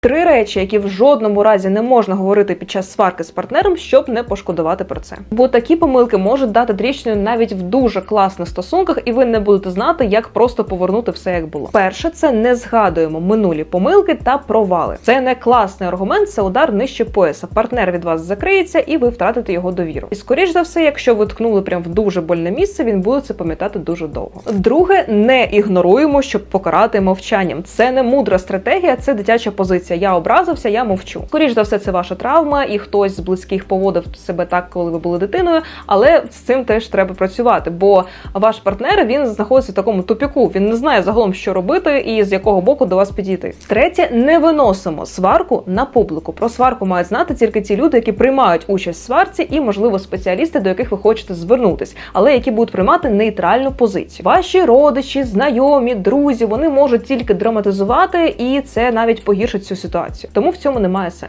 Три речі, які в жодному разі не можна говорити під час сварки з партнером, щоб не пошкодувати про це. Бо такі помилки можуть дати тріщину навіть в дуже класних стосунках, і ви не будете знати, як просто повернути все як було. Перше, це не згадуємо минулі помилки та провали. Це не класний аргумент, це удар нижче пояса. Партнер від вас закриється, і ви втратите його довіру. І скоріш за все, якщо ви ткнули прям в дуже больне місце, він буде це пам'ятати дуже довго. Друге, не ігноруємо, щоб покарати мовчанням. Це не мудра стратегія, це дитяча позиція. Я образився, я мовчу. Скоріш за все, це ваша травма, і хтось з близьких поводив себе так, коли ви були дитиною. Але з цим теж треба працювати, бо ваш партнер він знаходиться в такому тупіку. Він не знає загалом, що робити і з якого боку до вас підійти. Третє, не виносимо сварку на публіку. Про сварку мають знати тільки ті люди, які приймають участь в сварці, і можливо спеціалісти, до яких ви хочете звернутись, але які будуть приймати нейтральну позицію. Ваші родичі, знайомі, друзі, вони можуть тільки драматизувати, і це навіть погіршить цю ситуацію. Тому в цьому немає сенсу.